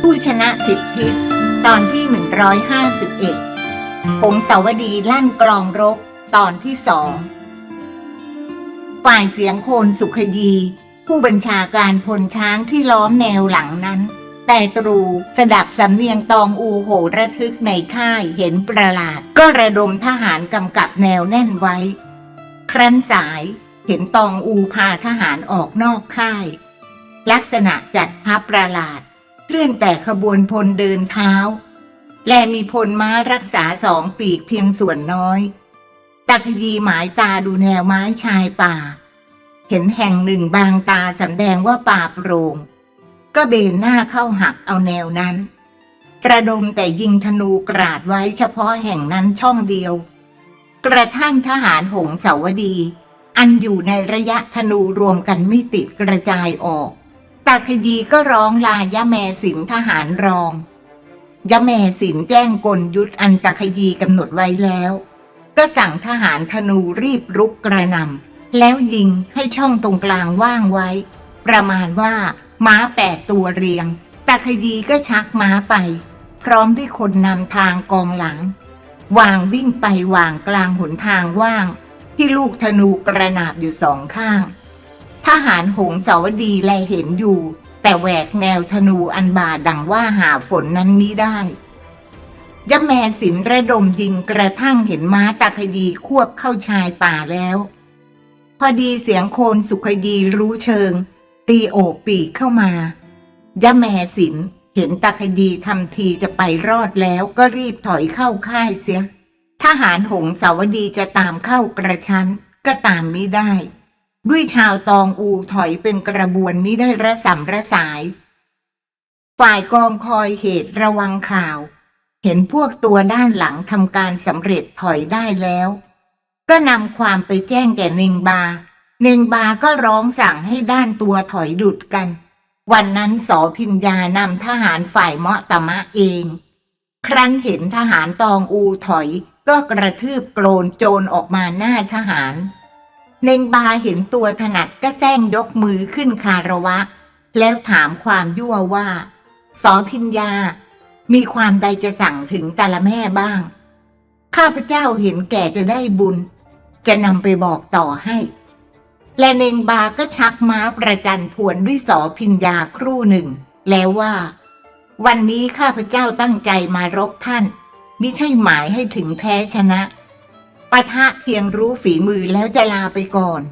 ผู้ชนะสิบทิตอนที่หนึ่งร้อยห้าสิบเอ็ดผงสาวดีลั่นกลองรบตอนที่สองฝ่ายเสียงโคนสุขยี ผู้บัญชาการพลช้างที่ล้อมแนวหลังนั้น แต่ตรูสดับสำเนียงตองอูโหระทึกในค่ายเห็นประหลาด ก็ระดมทหารกำกับแนวแน่นไว้ ครั้นสาย เห็นตองอูพาทหารออกนอกค่าย ลักษณะจัดทัพประหลาด เคลื่อนแต่ขบวนพลเดินเท้า และมีพลม้ารักษาสองปีกเพียงส่วนน้อยตะขยีหมายตาดูแนวไม้ชายป่า เห็นแห่งหนึ่งบางตาสำแดงว่าป่าโปร่งก็เบนหน้าเข้าหักเอาแนวนั้นกระดมแต่ยิงธนูกราดไว้เฉพาะแห่งนั้นช่องเดียว กระทั่งทหารหงสาวดี อันอยู่ในระยะธนูรวมกันไม่ติดกระจายออก ตาขยีก็ร้องลายะแมสินทหารรอง ยะแมสินแจ้งกลยุทธอันตาขยีกำหนดไว้แล้ว ก็สั่งทหารธนูรีบรุกกระนำแล้วยิงให้ช่องตรงกลางว่างไว้ ประมาณว่าม้าแปดตัวเรียง ตาขยีก็ชักม้าไป พร้อมที่คนนำทางกองหลัง วางวิ่งไปวางกลางหนทางว่าง ที่ลูกธนูกระนาบอยู่สองข้าง ทหารหงสาวดีแลเห็นอยู่ แต่แหวกแนวธนูอันบาดดังว่าหาฝนนั้นมิได้ยะแมสินระดมยิงกระทั่งเห็นม้าตาขยีควบเข้าชายป่าแล้ว พอดีเสียงโคนสุขยีรู้เชิง ตีโอบปีกเข้ามายะแมสินเห็นตาขยีทำทีจะไปรอดแล้วก็รีบถอยเข้าค่ายเสีย ทหารหงสาวดีจะตามเข้ากระชั้นก็ตามไมิได้ ด้วยชาวตองอูถอยเป็นกระบวนมิได้ระสำระสาย ฝ่ายกองคอยเหตุระวังข่าว เห็นพวกตัวด้านหลังทำการสำเร็จถอยได้แล้ว ก็นำความไปแจ้งแก่เนงบา เนงบาก็ร้องสั่งให้ด้านตัวถอยดุดกัน วันนั้นสอพิญญานำทหารฝ่ายเมาะตะมะเอง ครั้นเห็นทหารตองอูถอย ก็กระทืบโกรนโจรออกมาหน้าทหาร เนงบาเห็นตัวถนัดก็แซงยกมือขึ้นคาระวะ แล้วถามความยั่วว่า สอพิญญา มีความใดจะสั่งถึงแต่ละแม่บ้าง ข้าพเจ้าเห็นแก่จะได้บุญ จะนำไปบอกต่อให้ และเนงบาก็ชักม้าประจันทวนด้วยสอพิญญาครู่หนึ่ง แล้วว่า วันนี้ข้าพเจ้าตั้งใจมารบท่าน มิใช่หมายให้ถึงแพ้ชนะปะทะเพียงรู้ฝีมือแล้วจะลาไปก่อน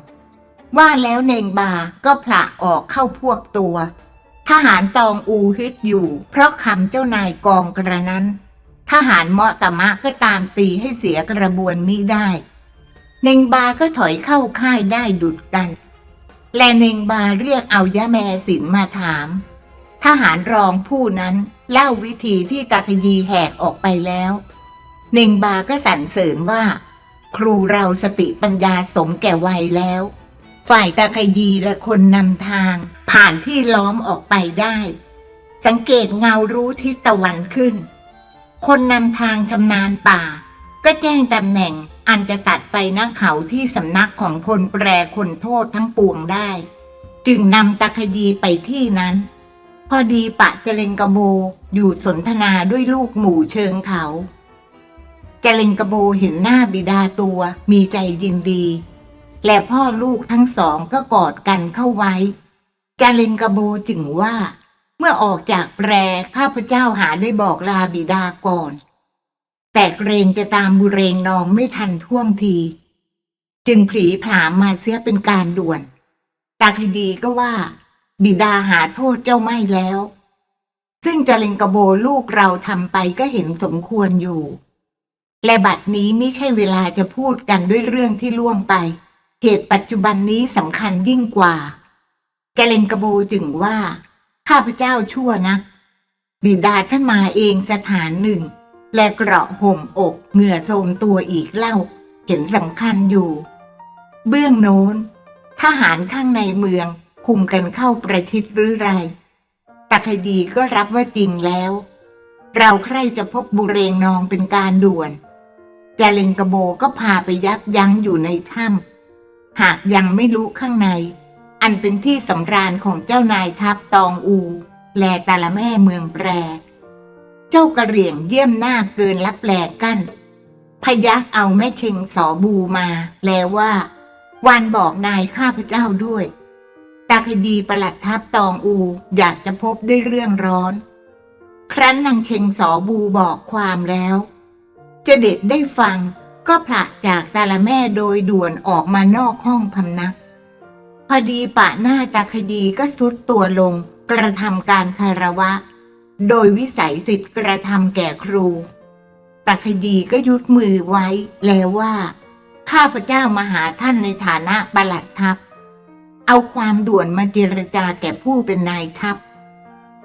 ว่าแล้วเนงบาก็ผละออกเข้าพวกตัว ทหารตองอูฮึดอยู่ เพราะคำเจ้านายกองกระนั้น ทหารเมาะตะมะก็ตามตีให้เสียกระบวนมิได้ เนงบาก็ถอยเข้าค่ายได้ดุดกัน และเนงบาเรียกเอายะแมสินมาถาม ทหารรองผู้นั้นเล่าวิธีที่ตาคยีแหกออกไปแล้วเนงบาก็สรรเสริญว่า ครูเราสติปัญญาสมแก่วัยแล้ว ฝ่ายตาคยีและคนนำทาง ผ่านที่ล้อมออกไปได้ สังเกตเงารู้ทิศตะวันขึ้น คนนำทางชำนาญป่า ก็แจ้งตำแหน่งอันจะตัดไปน้าเขาที่สำนักของพลแปรคนโทษทั้งปวงได้ จึงนำตาคยีไปที่นั้น พอดีปะเจเลงกระโบอยู่สนทนาด้วยลูกหมู่เชิงเขา เจเลงกระโบเห็นหน้าบิดาตัวมีใจยินดี และพ่อลูกทั้งสองก็กอดกันเข้าไว้ เจเลงกระโบจึงว่า เมื่อออกจากแปรข้าพเจ้าหาได้บอกลาบิดาก่อน แต่เกรงจะตามบุเรงนองไม่ทันท่วงที จึงผีผามมาเสียเป็นการด่วน ตาคดีก็ว่า บิดาหาโทษเจ้าไม่แล้ว ซึ่งจาเลงกระโบลูกเราทำไปก็เห็นสมควรอยู่ และบัดนี้ไม่ใช่เวลาจะพูดกันด้วยเรื่องที่ล่วงไป เหตุปัจจุบันนี้สำคัญยิ่งกว่าจาเลงกระโบจึงว่า ข้าพเจ้าชั่วนะบิดาท่านมาเองสถานหนึ่ง และเกราะห่มอกเหงื่อโทมตัวอีกเล่า เห็นสำคัญอยู่ เบื้องโน้นทหารข้างในเมือง คุมกันเข้าประชิดหรือไรตาคดีก็รับว่าจริงแล้ว เราใครจะพบบุเรงนองเป็นการด่วนจาเลงกระโบก็พาไปยับยั้งอยู่ในถ้ำหากยังไม่รู้ข้างใน อันเป็นที่สำราญของเจ้านายทัพตองอู แลตาละแม่เมืองแปร เจ้ากระเหรี่ยงเยี่ยมหน้าเกินรับแลกั้นพยักเอาแม่เชงสอบูมา แล้วว่าวันบอกนายข้าพเจ้าด้วย ตาคดีประหลัดทัพตองอู อยากจะพบด้วยเรื่องร้อน ครั้นนางเชงสอบูบอกความแล้วเจะเด็ดได้ฟังก็ผละจากตาละแม่โดยด่วนออกมานอกห้องพำนัก พอดีปะหน้าตาคดีก็สุดตัวลงกระทำการคารวะ โดยวิสัยสิทธิ์กระทำแก่ครูตาคดีก็ยุดมือไว้แล้วว่า ข้าพเจ้ามาหาท่านในฐานะประหลัดทัพ เอาความด่วนมาเจรจาแก่ผู้เป็นนายทัพ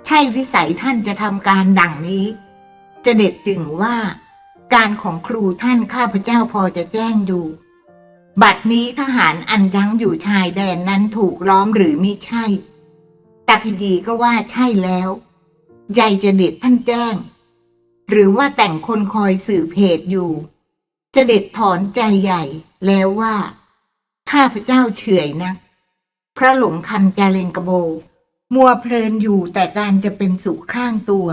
ใช่วิสัยท่านจะทำการดังนี้จะเด็ดจึงว่า การของครูท่านข้าพเจ้าพอจะแจ้งอยู่บัดนี้ทหารอันยังอยู่ชายแดนนั้นถูกล้อมหรือมิใช่ตาคดีก็ว่าใช่แล้วยายจะเด็ดท่านแจ้ง หรือว่าแต่งคนคอยสืบเหตุอยู่ จะเด็ดถอนใจใหญ่แล้วว่า ข้าพเจ้าเฉยนะเพระหลงคำจาเลงกระโบ มัวเพลินอยู่แต่การจะเป็นสุขข้างตัว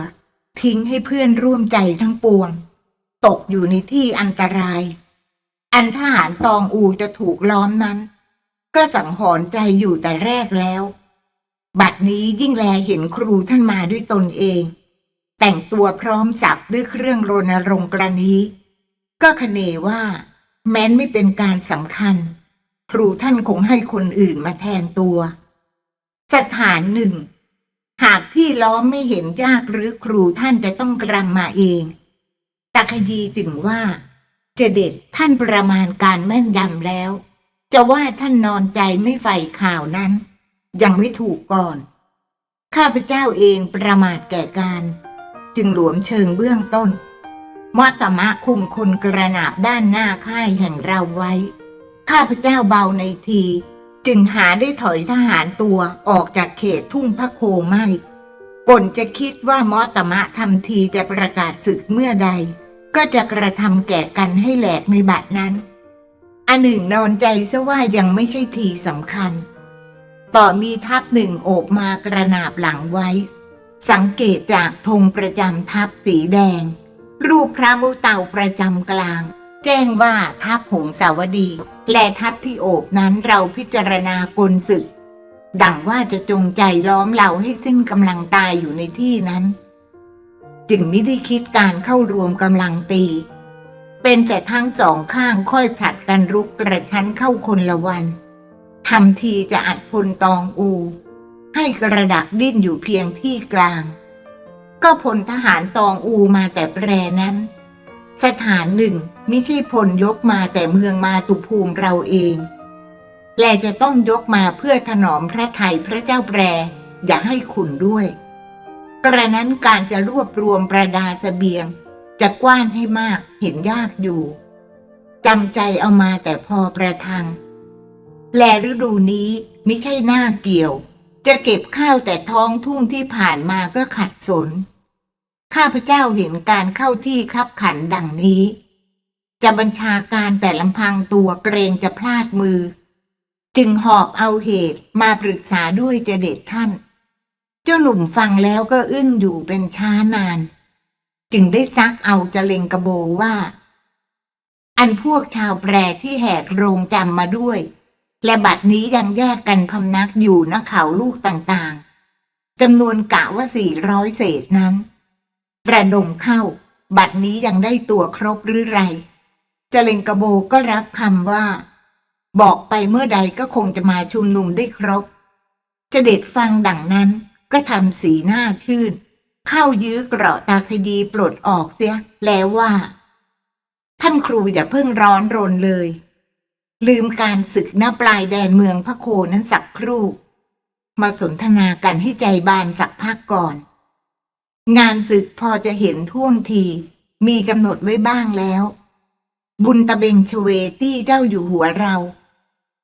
ทิ้งให้เพื่อนร่วมใจทั้งปวง ตกอยู่ในที่อันตราย อันทหารตองอูจะถูกล้อมนั้น ก็สังหรณ์ใจอยู่แต่แรกแล้ว บัดนี้ยิ่งแลเห็นครูท่านมาด้วยตนเอง แต่งตัวพร้อมสับด้วยเครื่องรณรงค์กรณีก็คเนว่า แม้นไม่เป็นการสำคัญ ครูท่านคงให้คนอื่นมาแทนตัว สถานหนึ่ง หากที่ล้อมไม่เห็นยากหรือครูท่านจะต้องกรำมาเองตาคดีจึงว่าจะเด็ดท่านประมาณการแม่นยำแล้ว จะว่าท่านนอนใจไม่ใฝ่ข่าวนั้น ยังไม่ถูกก่อน ข้าพเจ้าเองประมาทแก่การ จึงหลวมเชิงเบื้องต้นมัตมะคุมคนกระนาบด้านหน้าค่ายแห่งเราไว้ ข้าพเจ้าเบาในที จึงหาได้ถอยทหารตัวออกจากเขตทุ่งพระโคไม่ก่นจะคิดว่ามอตมะทำทีจะประกาศศึกเมื่อใด ก็จะกระทำแก่กันให้แหลกในบัดนั้น อันหนึ่งนอนใจซะว่ายังไม่ใช่ทีสำคัญ ต่อมีทัพหนึ่งโอบมากระนาบหลังไว้ สังเกตจากธงประจำทัพสีแดง รูปพระมุเต่าประจำกลาง แจ้งว่าทัพหงสาวดี และทัพที่โอบนั้นเราพิจารณากลศึก ดังว่าจะจงใจล้อมเราให้สิ้นกำลังตายอยู่ในที่นั้น จึงไม่ได้คิดการเข้ารวมกำลังตี เป็นแต่ทั้งสองข้างค่อยผลัดกันรุกกระชั้นเข้าคนละวันทำทีจะอัดพลตองอู ให้กระดักดิ้นอยู่เพียงที่กลาง ก็พลทหารตองอูมาแต่แปรนั้น สถานหนึ่งไม่ใช่พลยกมาแต่เมืองมาตุภูมิเราเอง และจะต้องยกมาเพื่อถนอมพระไทยพระเจ้าแปร อย่าให้ขุนด้วย กระนั้นการจะรวบรวมประดาสเสบียง จะกว้านให้มากเห็นยากอยู่จำใจเอามาแต่พอประทัง แลฤดูนี้ไม่ใช่หน้าเกี่ยว จะเก็บข้าวแต่ท้องทุ่งที่ผ่านมาก็ขัดสน ข้าพเจ้าเห็นการเข้าที่คับขันดังนี้ จะบัญชาการแต่ลำพังตัวเกรงจะพลาดมือ จึงหอบเอาเหตุมาปรึกษาด้วยเจเด็ดท่าน เจ้าหนุ่มฟังแล้วก็อึ้งอยู่เป็นช้านาน จึงได้ซักเอาจะเลงกระโบว่า อันพวกชาวแปรที่แหกโรงจำมาด้วย และบัดนี้ยังแยกกันพำนักอยู่ณเขาลูกต่างๆจำนวนกะว่าสี่ร้อยเศษนั้น ระดมเข้า บัดนี้ยังได้ตัวครบหรือไรเจเลงกระโบก็รับคำว่า บอกไปเมื่อใดก็คงจะมาชุมนุมได้ครบจะเด็ดฟังดังนั้นก็ทำสีหน้าชื่น เข้ายื้อเกราะตาคดีปลดออกเสีย แล้วว่า ท่านครูอย่าเพิ่งร้อนรนเลย ลืมการศึกหน้าปลายแดนเมืองพระโคนั้นสักครู่ มาสนทนากันให้ใจบานสักพักก่อน งานศึกพอจะเห็นท่วงที มีกำหนดไว้บ้างแล้ว บุญตะเบงชเวตี้เจ้าอยู่หัวเรา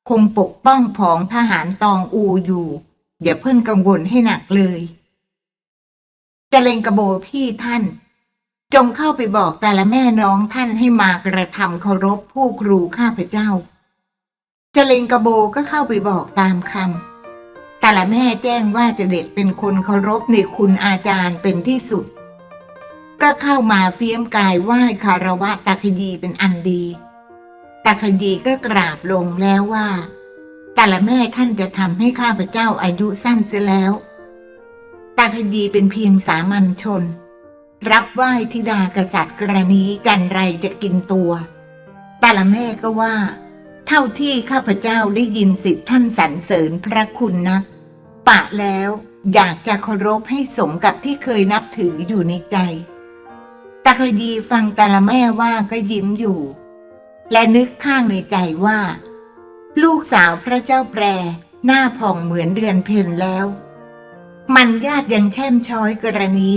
คงปกป้องผองทหารตองอูอยู่ อย่าเพิ่งกังวลให้หนักเลยจะเลงกระโบพี่ท่าน จงเข้าไปบอกแต่ละแม่น้องท่านให้มากระทำเคารพผู้ครูข้าพเจ้าจะเลงกระโบก็เข้าไปบอกตามคำ แต่ละแม่แจ้งว่าเจเด็ดเป็นคนเคารพในคุณอาจารย์เป็นที่สุด ก็เข้ามาเฟี้ยมกายไหว้คารวะตาคดีเป็นอันดีตาคดีก็กราบลงแล้วว่า แต่ละแม่ท่านจะทำให้ข้าพเจ้าอายุสั้นเสียแล้วตาคดีเป็นเพียงสามัญชน รับไหว้ธิดากษัตริย์กรณีกันไรจะกินตัวแต่ละแม่ก็ว่า เท่าที่ข้าพเจ้าได้ยินสิทธิท่านสรรเสริญพระคุณนะ ปะแล้ว อยากจะเคารพให้สมกับที่เคยนับถืออยู่ในใจตาคยดีฟังแต่ละแม่ว่าก็ยิ้มอยู่ และนึกข้างในใจว่า ลูกสาวพระเจ้าแปรหน้าผ่องเหมือนเดือนเพ็ญแล้ว มันญาติยังแช่มช้อยกรณี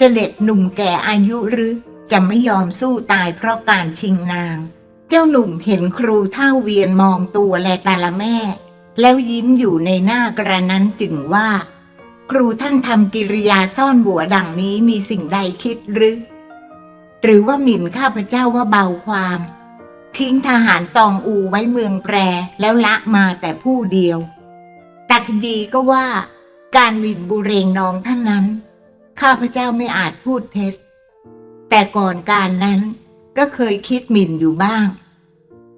จะเด็ดหนุ่มแก่อายุหรือจะไม่ยอมสู้ตายเพราะการชิงนาง เจ้าหนุ่มเห็นครูเท่าเวียนมองตัวและตาละแม่ แล้วยิ้มอยู่ในหน้ากระนั้นจึงว่า ครูท่านทำกิริยาซ่อนหัวดังนี้มีสิ่งใดคิดหรือ หรือว่าหมิ่นข้าพเจ้าว่าเบาความ ทิ้งทหารตองอูไว้เมืองแปรแล้วละมาแต่ผู้เดียว ตักดีก็ว่า การหมิ่นบุเรงนองท่านนั้น ข้าพเจ้าไม่อาจพูดเท็จแต่ก่อนการนั้นก็เคยคิดหมิ่นอยู่บ้าง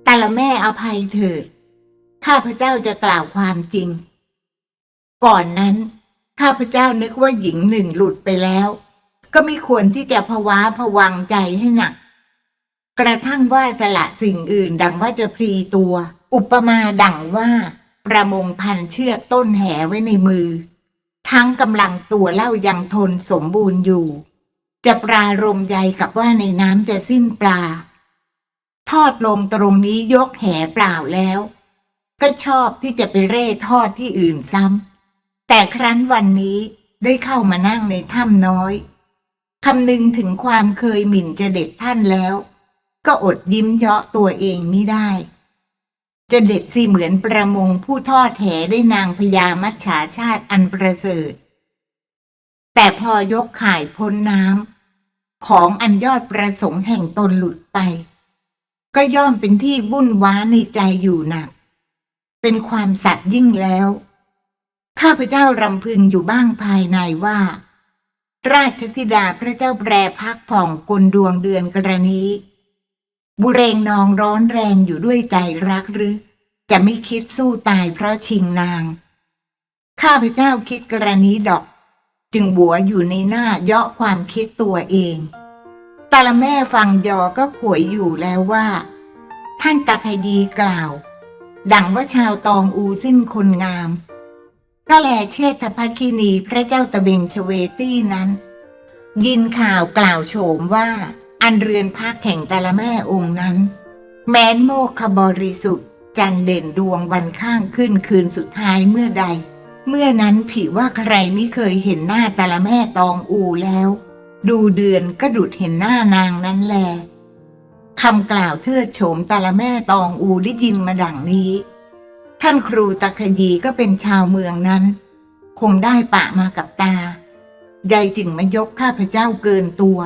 แต่ละแม่อภัยเถิด ข้าพเจ้าจะกล่าวความจริง ก่อนนั้น ข้าพเจ้านึกว่าหญิงหนึ่งหลุดไปแล้ว ก็ไม่ควรที่จะภาวะผวังใจให้หนัก กระทั่งว่าสละสิ่งอื่นดังว่าจะพลีตัว อุปมาดังว่า ประมงพันเชือกต้นแหไว้ในมือ ทั้งกำลังตัวเล่ายังทนสมบูรณ์อยู่ จะปรารมใยกับว่าในน้ำจะสิ้นปลา ทอดลงตรงนี้ยกแหเปล่าแล้ว ก็ชอบที่จะไปเร่ทอดที่อื่นซ้ำแต่ครั้นวันนี้ได้เข้ามานั่งในถ้ำน้อยคำนึงถึงความเคยหมิ่นจเด็ดท่านแล้ว ก็อดยิ้มเยาะตัวเองไม่ได้จเด็ดสิเหมือนประมงผู้ทอดแหได้นางพญามัจฉาชาติอันประเสริฐ แต่พอยกข่ายพ้นน้ำของอันยอดประสงค์แห่งตนหลุดไป ก็ย่อมเป็นที่วุ่นว้าในใจอยู่หนัก เป็นความสัตย์ยิ่งแล้ว ข้าพเจ้ารำพึงอยู่บ้างภายในว่า ราชธิดาพระเจ้าแปรพักผ่องกลดวงเดือนกรณีบุเรงนองร้อนแรงอยู่ด้วยใจรักหรือ จะไม่คิดสู้ตายเพราะชิงนาง ข้าพเจ้าคิดกรณีดอก จึงบัวอยู่ในหน้าเยาะความคิดตัวเองแต่ละแม่ฟังยอก็ขวยอยู่แล้วว่า ท่านตาคดีกล่าว ดังว่าชาวตองอูสิ้นคนงาม ก็แลเชษฐภคินีพระเจ้าตะเบงชเวตี้นั้น ยินข่าวกล่าวโฉมว่า อันเรือนพักแห่งแต่ละแม่องค์นั้น แม้นโมกขบริสุทธิ์ จันเด่นดวงวันข้างขึ้นคืนสุดท้ายเมื่อใด เมื่อนั้นผีว่าใครไม่เคยเห็นหน้าแต่ละแม่ตองอูแล้ว ดูเดือนก็ดุดเห็นหน้านางนั้นแล คำกล่าวเทิดโฉมต่ละแม่ตองอูได้ยินมาดังนี้ ท่านครูตะคยีก็เป็นชาวเมืองนั้น คงได้ปะมากับตายายจึงมายกข้าพเจ้าเกินตัว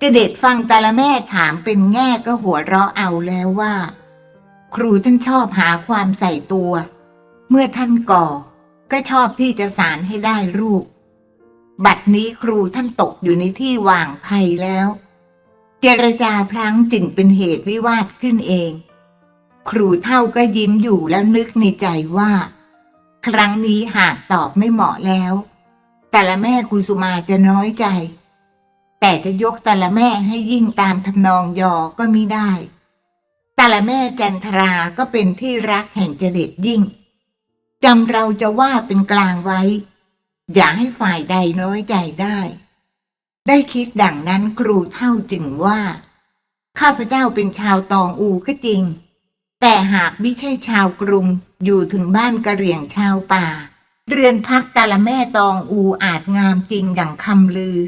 จะเด็ดฟังต่ละแม่ถามเป็นแง่ก็หัวเราะเอาแล้วว่า ครูท่านชอบหาความใส่ตัว เมื่อท่านก่อ ก็ชอบที่จะสารให้ได้รูป บัดนี้ครูท่านตกอยู่ในที่ว่างภัยแล้ว เจรจาพลั้งจึงเป็นเหตุวิวาทขึ้นเอง ครูเท่าก็ยิ้มอยู่แล้วนึกในใจว่า ครั้งนี้หากตอบไม่เหมาะแล้ว แต่ละแม่กุสุมาจะน้อยใจ แต่จะยกแต่ละแม่ให้ยิ่งตามทำนองยอก็มิได้ แต่ละแม่จันทราก็เป็นที่รักแห่งเจเด็ดยิ่งจำเราจะว่าเป็นกลางไว้ อย่าให้ฝ่ายใดน้อยใจได้ ได้คิดดังนั้นครูเท่าจึงว่า ข้าพเจ้าเป็นชาวตองอูก็จริง แต่หากไม่ใช่ชาวกรุงอยู่ถึงบ้านกระเหรี่ยงชาวป่า เรือนพักแต่ละแม่ตองอูอาจงามจริงดังคำลือ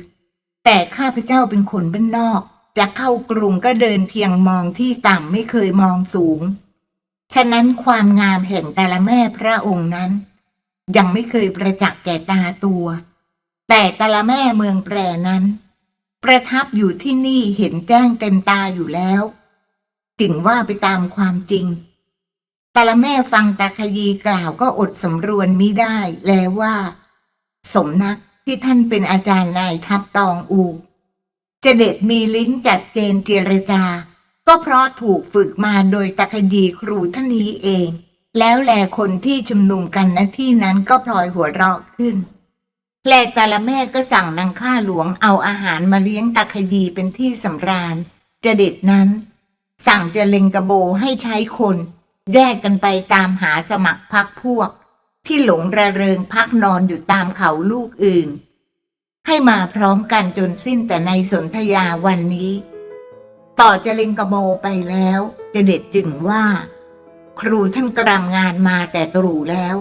แต่ข้าพเจ้าเป็นคนบ้านนอก จะเข้ากรุงก็เดินเพียงมองที่ต่ำไม่เคยมองสูง ฉะนั้นความงามแห่งแต่ละแม่พระองค์นั้น ยังไม่เคยประจักษ์แก่ตาตัว แต่แต่ละแม่เมืองแปรนั้น ประทับอยู่ที่นี่เห็นแจ้งเต็มตาอยู่แล้วจึงว่าไปตามความจริงตาละแม่ฟังตาขยีกล่าวก็อดสำรวนมิได้แล้วว่า สมนักที่ท่านเป็นอาจารย์นายทัพตองอูจะเด็ดมีลิ้นจัดเจนเจรจาก็ก็เพราะถูกฝึกมาโดยตะคดีครูท่านนี้เอง แล้วแลคนที่ชุมนุมกันณที่นั้นก็พลอยหัวเราะขึ้น แลแต่ละแม่ก็สั่งนางข้าหลวงเอาอาหารมาเลี้ยงตะคดีเป็นที่สำราญจะเด็ดนั้น สั่งจะเล็งกระโบให้ใช้คนแยกกันไปตามหาสมัครพักพวก ที่หลงระเริงพักนอนอยู่ตามเขาลูกอื่น ให้มาพร้อมกันจนสิ้นแต่ในสนธยาวันนี้ ต่อจะเล็งกระโบไปแล้วจะเด็ดจึงว่า ครูท่านกรำงานมาแต่ตรู่แล้ว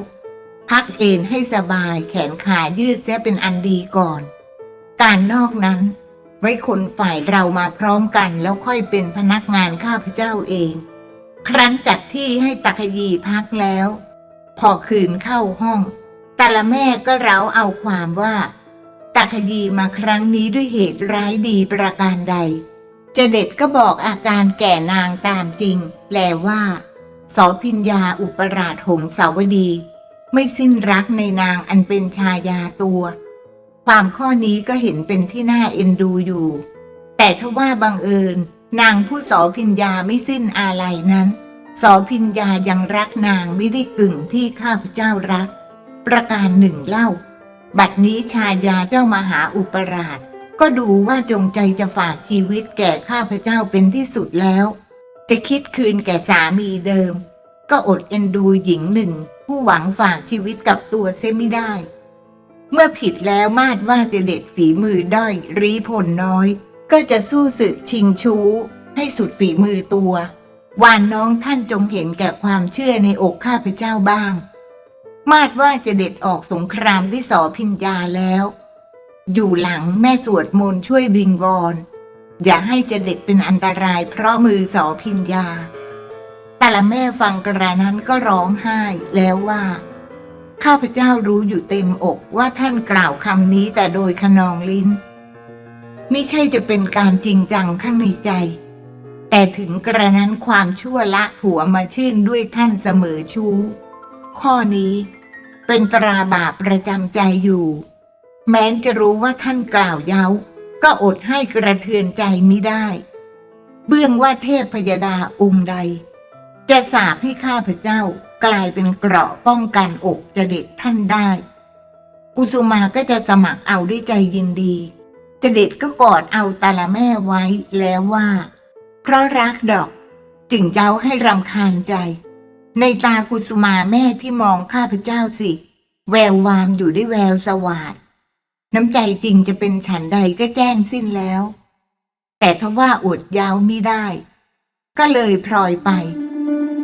พักเอนให้สบายแขนขายืดเสียเป็นอันดีก่อน การนอกนั้น ไว้คนฝ่ายเรามาพร้อมกันแล้วค่อยเป็นพนักงานข้าพเจ้าเอง ครั้นจัดที่ให้ตะขยีพักแล้ว พอคืนเข้าห้อง แต่ละแม่ก็เร้าเอาความว่าตะขยีมาครั้งนี้ด้วยเหตุร้ายดีประการใดเจเด็ดก็บอกอาการแก่นางตามจริงแปลว่าสอพิญญาอุปราชหงสาวดี ไม่สิ้นรักในนางอันเป็นชายาตัว ความข้อนี้ก็เห็นเป็นที่น่าเอ็นดูอยู่ แต่ถ้าว่าบังเอิญ นางผู้สอพิญญาไม่สิ้นอาลัยนั้นสอพิญญายังรักนางไม่ได้กึ่งที่ข้าพเจ้ารัก ประการหนึ่งเล่า บัดนี้ชายาเจ้ามหาอุปราช ก็ดูว่าจงใจจะฝากชีวิตแก่ข้าพเจ้าเป็นที่สุดแล้ว จะคิดคืนแก่สามีเดิม ก็อดเอ็นดูหญิงหนึ่ง ผู้หวังฝากชีวิตกับตัวเสียไม่ได้ เมื่อผิดแล้วมาดว่าจะเด็ดฝีมือด้อยรีผลน้อย ก็จะสู้ศึกชิงชู้ ให้สุดฝีมือตัววานน้องท่านจงเห็นแก่ความเชื่อในอกข้าพเจ้าบ้าง มาดว่าจะเด็ดออกสงครามที่สอพิญญาแล้ว อยู่หลังแม่สวดมนต์ช่วยวิงวอนอย่าให้จะเด็ดเป็นอันตรายเพราะมือสอพิญญา แต่ละแม่ฟังกระนั้นก็ร้องไห้แล้วว่า ข้าพเจ้ารู้อยู่เต็มอกว่าท่านกล่าวคำนี้แต่โดยขนองลิ้นไม่ใช่จะเป็นการจริงจังข้างในใจ แต่ถึงกระนั้นความชั่วละหัวมาชื่นด้วยท่านเสมอชู้ ข้อนี้เป็นตราบาปประจำใจอยู่ แม้นจะรู้ว่าท่านกล่าวเย้า ก็อดให้กระเทือนใจไมิได้ เบื้องว่าเทพพยดาองค์ใด จะสาบให้ข้าพเจ้ากลายเป็นเกราะป้องกันอกจะเด็ดท่านได้ กุสุมาก็จะสมัครเอาด้วยใจยินดีจะเด็ดก็กอดเอาตาละแม่ไว้แล้วว่า เพราะรักดอกจึงเจ้าให้รำคาญใจ ในตากุสุมาแม่ที่มองข้าพเจ้าสิ แวววามอยู่ด้วยแววสวาดน้ำใจจริงจะเป็นฉันใดก็แจ้งสิ้นแล้ว แต่ถ้าว่าอดยาวมิได้ ก็เลยพลอยไป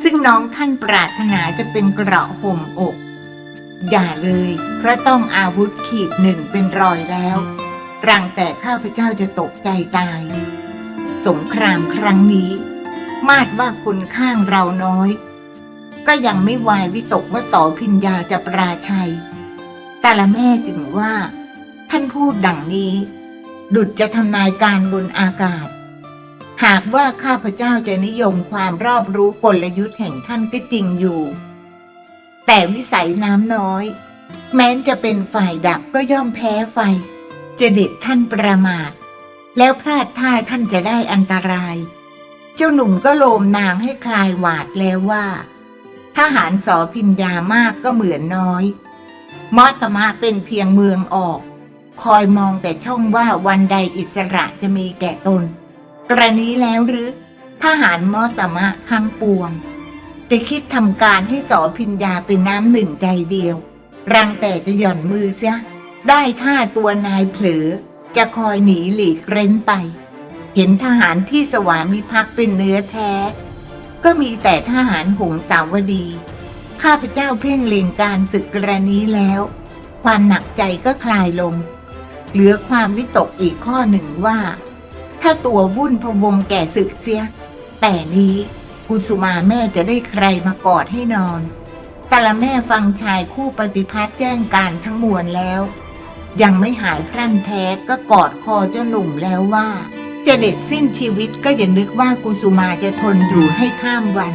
ซึ่งน้องท่านปรารถนาจะเป็นเกราะห่มอก อย่าเลย เพราะต้องอาวุธขีดหนึ่งเป็นรอยแล้วรังแต่ข้าพเจ้าจะตกใจตาย สงครามครั้งนี้ มาดว่าคนข้างเราน้อย ก็ยังไม่วายวิตกว่าสอพิญญาจะปราชัย แต่ละแม่จึงว่า ท่านพูดดังนี้ ดุจจะทำนายการบนอากาศ หากว่าข้าพเจ้าจะนิยมความรอบรู้กลยุทธ์แห่งท่านก็จริงอยู่ แต่วิสัยน้ำน้อย แม้นจะเป็นฝ่ายดับก็ย่อมแพ้ไฟ จะเด็ดท่านประมาท แล้วพลาดท่าท่านจะได้อันตราย เจ้าหนุ่มก็โลมนางให้คลายหวาดแล้วว่าทหารสอพิญญามากก็เหมือนน้อยมอตมะเป็นเพียงเมืองออก คอยมองแต่ช่องว่าวันใดอิสระจะมีแก่ตน กรณีแล้วหรือทหารมอตมะทั้งปวง จะคิดทำการให้สอพิญญาเป็นน้ำหนึ่งใจเดียว รังแต่จะหย่อนมือเสียได้ท่าตัวนายเผลอ จะคอยหนีหลีกเร้นไป เห็นทหารที่สวามิภักดิ์เป็นเนื้อแท้ ก็มีแต่ทหารหงสาวดี ข้าพเจ้าเพ่งเล็งการศึกกรณีแล้ว ความหนักใจก็คลายลง เหลือความวิตกอีกข้อหนึ่งว่า ถ้าตัววุ่นพวงแก่ศึกเสีย แต่นี้กุสุมาแม่จะได้ใครมากอดให้นอนตาละแม่ฟังชายคู่ปฏิพัทธ์แจ้งการทั้งมวลแล้ว ยังไม่หายพรั่นแท้ก็กอดคอเจ้าหนุ่มแล้วว่า จะเด็ดสิ้นชีวิตก็อย่านึกว่ากุสุมาจะทนอยู่ให้ข้ามวัน